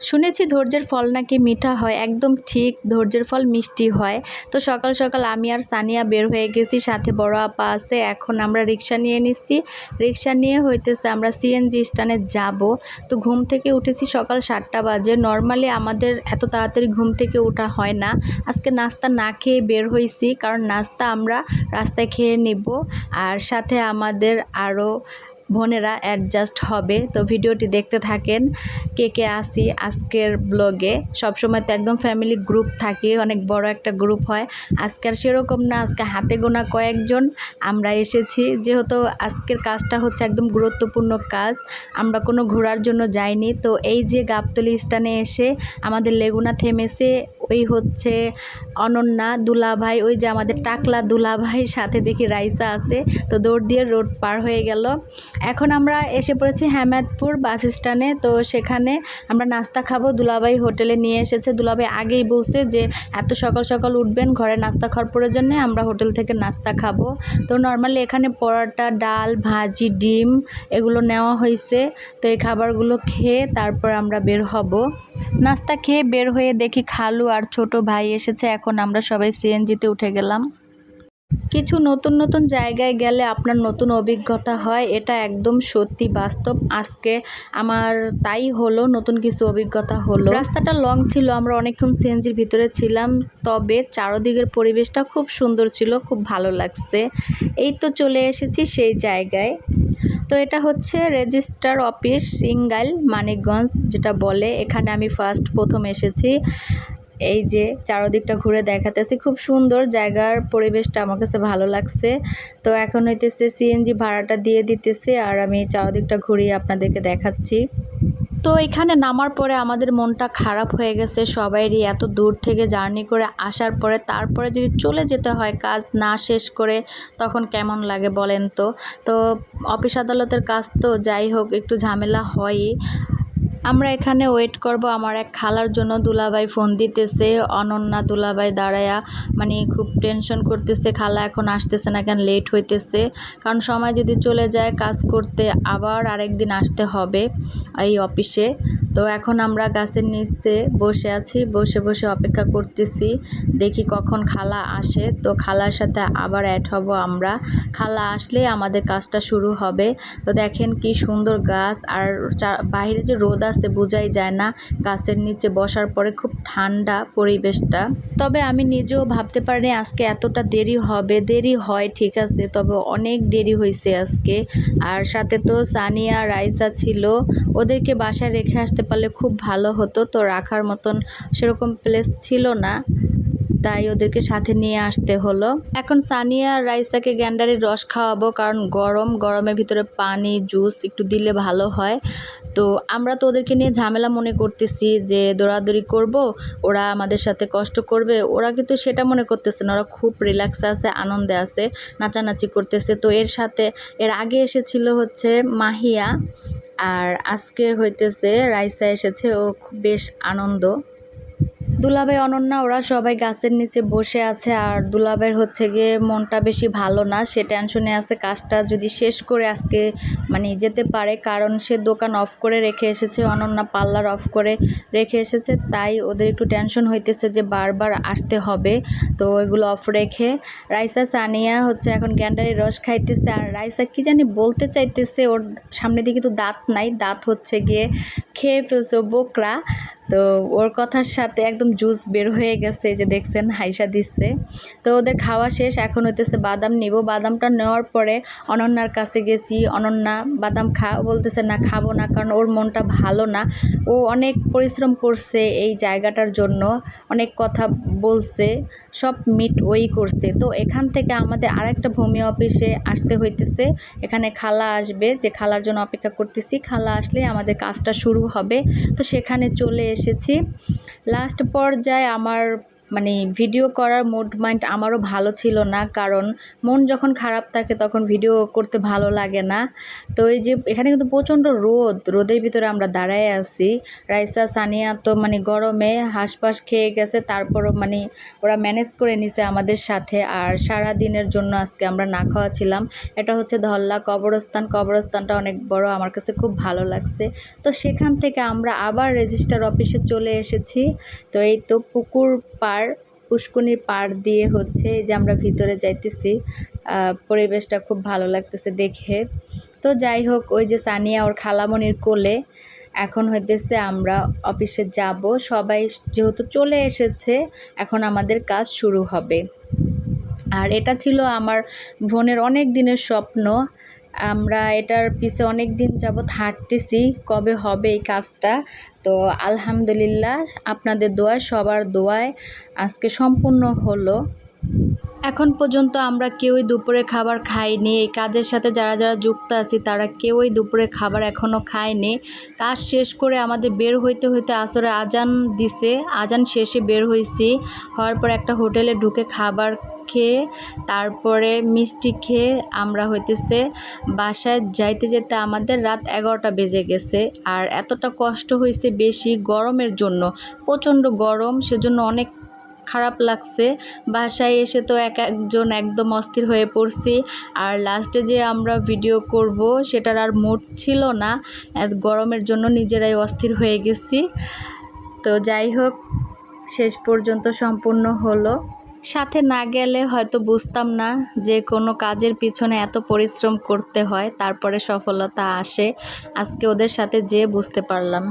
শুনেছি ধৈর্যের ফল নাকি মিঠা হয়, একদম ঠিক, ধৈর্যের ফল মিষ্টি হয়। তো সকাল সকাল আমি আর সানিয়া বের হয়ে গেছি, সাথে বড় আপা আছে, এখন আমরা রিক্সা নিয়ে নিচ্ছি। রিক্সা নিয়ে হইতেছে আমরা সিএনজি স্ট্যান্ডে যাব। তো ঘুম থেকে উঠেছি সকাল সাতটা বাজে। নর্মালি আমাদের এত তাড়াতাড়ি ঘুম থেকে ওঠা হয় না। আজকে নাস্তা না খেয়ে বের হয়েছি কারণ নাস্তা আমরা রাস্তায় খেয়ে নিব। আর সাথে আমাদের আরও বোনেরা অ্যাডজাস্ট হবে। তো ভিডিওটি দেখতে থাকেন কে কে আসি আজকের ব্লগে সবসময় তো একদম ফ্যামিলি গ্রুপ থাকে, অনেক বড় একটা গ্রুপ হয়। আজকে আর সেরকম না, আজকে হাতে গোনা কয়েকজন। আমরা এসেছি, যেহেতু আজকের কাজটা হচ্ছে একদম গুরুত্বপূর্ণ কাজ। আমরা কোনো ঘোরার জন্য যাইনি। তো এই যে গাবতলি স্টানে এসে আমাদের লেগুনা থেমেছে ওই হচ্ছে অনন্যা দুলাভাই, ওই যে আমাদের টাকলা দুলাভাই, সাথে দেখি রাইসা আছে। তো দৌড় দিয়ে রোড পার হয়ে গেল। এখন আমরা এসে পড়েছি হ্যামাদপুর বাস স্ট্যান্ডে। তো সেখানে আমরা নাস্তা খাব। দুলাভাই হোটেলে নিয়ে এসেছে। দুলাভাই আগেই বলছে যে, এত সকাল সকাল উঠবেন, ঘরে নাস্তা খাওয়ার প্রয়োজনে আমরা হোটেল থেকে নাস্তা খাব। তো নর্মালি এখানে পরোটা, ডাল, ভাজি, ডিম এগুলো নেওয়া হয়েছে তো এই খাবারগুলো খেয়ে তারপর আমরা বের হব। নাস্তা খেয়ে বের হয়ে দেখি খালু আর ছোট ভাই এসেছে, এখন আমরা সবাই সিএনজিতে উঠে গেলাম। কিছু নতুন নতুন জায়গায় গেলে আপনার নতুন অভিজ্ঞতা হয়, এটা একদম সত্যি বাস্তব। আজকে আমার তাই হলো, নতুন কিছু অভিজ্ঞতা হলো। রাস্তাটা লং ছিল, আমরা অনেকক্ষণ সিএনজির ভিতরে ছিলাম, তবে চারদিকের পরিবেশটা খুব সুন্দর ছিল, খুব ভালো লাগছে। এই তো চলে এসেছি সেই জায়গায়। তো এটা হচ্ছে রেজিস্টার অফিস, সিঙ্গাইল, মানিকগঞ্জ যেটা বলে, এখানে আমি ফার্স্ট প্রথম এসেছি। এই যে চারোদিকটা ঘুরে দেখাতেছি। খুব সুন্দর জায়গার পরিবেশটা আমার কাছে ভালো লাগছে। তো এখন হইতেছে সিএনজি ভাড়াটা দিয়ে দিতেছে আর আমি চারোদিকটা ঘুরিয়ে আপনাদেরকে দেখাচ্ছি। তো এখানে নামার পরে আমাদের মনটা খারাপ হয়ে গেছে সবাইরই এত দূর থেকে জার্নি করে আসার পরে। তারপরে যদি চলে যেতে হয় কাজ না শেষ করে, তখন কেমন লাগে বলেন তো? তো অফিস আদালতের কাজ তো যাই হোক, একটু ঝামেলা হয়ই। আমরা এখানে ওয়েট করব। আমার এক খালার জন্য দুলাভাই ফোন দিতেছে। অনন্যা দুলাভাই দাঁড়ায়া মানে খুব টেনশন করতেছে। খালা এখন আসতেছে না কেন? লেট হইতেছে। কারণ সময় যদি চলে যায়, কাজ করতে আবার আরেকদিন আসতে হবে এই অফিসে তো এখন আমরা গাছের নিচে বসে আছি, বসে বসে অপেক্ষা করতেছি, দেখি কখন খালা আসে। তো খালার সাথে আবার অ্যাড হব আমরা। খালা আসলে আমাদের কাজটা শুরু হবে। তো দেখেন কি সুন্দর গাছ, আর বাইরে যে রোদ আছে বোঝাই যায় না। গাছের নিচে বসার পরে খুব ঠান্ডা পরিবেশটা। তবে আমি নিজেও ভাবতে পারিনি আজকে এতটা দেরি হবে। দেরি হয়, ঠিক আছে, তবে অনেক দেরি হয়েছে আজকে। আর সাথে তো সানিয়া, রাইসা ছিল। ওদেরকে বাসায় রেখে আসতে পারলে খুব ভালো হতো। তো রাখার মতন সেরকম প্লেস ছিল না। তাই ওদেরকে সাথে নিয়ে আসতে হলো। এখন সানিয়া আর রাইসাকে গ্যান্ডারির রস খাওয়াবো, কারণ গরম, গরমের ভিতরে পানি জুস একটু দিলে ভালো হয়। তো আমরা তো ওদেরকে নিয়ে ঝামেলা মনে করতেছি যে দৌড়াদৌড়ি করব, ওরা আমাদের সাথে কষ্ট করবে। ওরা কিন্তু সেটা মনে করতেছে না, ওরা খুব রিল্যাক্সে আছে, আনন্দে আছে, নাচানাচি করতেছে। তো এর সাথে, এর আগে এসেছিল হচ্ছে মাহিয়া। আর আজকে হইতেছে রাইসা এসেছে ও খুব বেশ আনন্দ। দুলাভাই, অনন্যা, ওরা সবাই গাছের নিচে বসে আছে আর দুলাভাইয়ের হচ্ছে গিয়ে মনটা বেশি ভালো না। সে টেনশনে আছে, কাজটা যদি শেষ করে আজকে মানে যেতে পারে, কারণ সে দোকান অফ করে রেখে এসেছে, অনন্যা পার্লার অফ করে রেখে এসেছে, তাই ওদের একটু টেনশন হইতেছে যে বারবার আসতে হবে। তো ওইগুলো অফ রেখে রাইসা, সানিয়া হচ্ছে এখন গ্যান্ডারি রস খাইতেছে আর রাইসা কি জানি বলতে চাইতেছে, ওর সামনে দিকে তো দাঁত নাই, দাঁত হচ্ছে গিয়ে খেয়ে ফেলছে ও বোকরা। তো ওর কথার সাথে একদম জুস বের হয়ে গেছে যে দেখছেন, হাইসা দিচ্ছে। তো ওদের খাওয়া শেষ, এখন হইতেছে বাদাম নিব। বাদামটা নেওয়ার পরে অনন্যার কাছে গেছি। অনন্যা বাদাম খা বলতেছে, না, খাব না, কারণ ওর মনটা ভালো না। ও অনেক পরিশ্রম করছে এই জায়গাটার জন্য, অনেক কথা বলছে, সব মিট ওই করছে। তো এখান থেকে আমাদের আরেকটা ভূমি অফিসে আসতে হইতেছে। এখানে খালা আসবে, যে খালার জন্য অপেক্ষা করতেছি। খালা আসলে আমাদের কাজটা শুরু হবে। তো সেখানে চলে এসেছি। লাস্ট পর্যায়ে আমার মানে ভিডিও করার মুড মাইন্ড আমারও ভালো ছিল না, কারণ মন যখন খারাপ থাকে তখন ভিডিও করতে ভালো লাগে না। তো এই যে এখানে কিন্তু প্রচণ্ড রোদ, রোদের ভিতরে আমরা দাঁড়ায় আছি। রাইসা, সানিয়া তো মানে গরমে হাঁসপাস খেয়ে গেছে, তারপরও মানে ওরা ম্যানেজ করে নিছে আমাদের সাথে আর সারা দিনের জন্য আজকে আমরা না খাওয়া ছিলাম। এটা হচ্ছে ধল্লা, কবরস্থান। কবরস্থানটা অনেক বড়, আমার কাছে খুব ভালো লাগছে। তো সেখান থেকে আমরা আবার রেজিস্টার অফিসে চলে এসেছি। তো এই তো পুকুর পার পুষ্কুনির পাড় দিয়ে হচ্ছে যে আমরা ভিতরে যাইতেছি পরিবেশটা খুব ভালো লাগতেছে দেখে। তো যাই হোক, ওই যে সানিয়া ওর খালামনির কোলে, এখন হইতেছে আমরা অফিসে যাব। সবাই যেহেতু চলে এসেছে, এখন আমাদের কাজ শুরু হবে। আর এটা ছিল আমার বোনের অনেক দিনের স্বপ্ন। আমরা এটার পিছে অনেক দিন যাবৎ হাঁটতেছি, কবে হবে এই কাজটা। তো আলহামদুলিল্লাহ, আপনাদের দোয়ায়, সবার দোয়ায় আজকে সম্পূর্ণ হলো। এখন পর্যন্ত আমরা কেউই দুপুরে খাবার খাইনি। এই কাজের সাথে যারা যারা যুক্ত আছি, তারা কেউই দুপুরে খাবার এখনও খায়নি। কাজ শেষ করে আমাদের বের হইতে হইতে আসরে আজান দিছে। আজান শেষে বের হয়েছি হওয়ার পর একটা হোটেলে ঢুকে খাবার খেয়ে, তারপরে মিষ্টি খেয়ে আমরা হইতেছে বাসায় যাইতে যেতে আমাদের রাত এগারোটা বেজে গেছে। আর এতটা কষ্ট হয়েছে বেশি গরমের জন্য। প্রচণ্ড গরম, সেজন্য অনেক খারাপ লাগছে। বাসায় এসে তো এক একজন একদম অস্থির হয়ে পড়ছি। আর লাস্টে যে আমরা ভিডিও করব, সেটার আর মুড ছিল না। গরমের জন্য নিজেরাই অস্থির হয়ে গেছি। তো যাই হোক, শেষ পর্যন্ত সম্পূর্ণ হলো। সাথে না গেলে হয়তো বুঝতাম না যে কোনো কাজের পিছনে এত পরিশ্রম করতে হয়, তারপরে সফলতা আসে। আজকে ওদের সাথে যেয়ে বুঝতে পারলাম।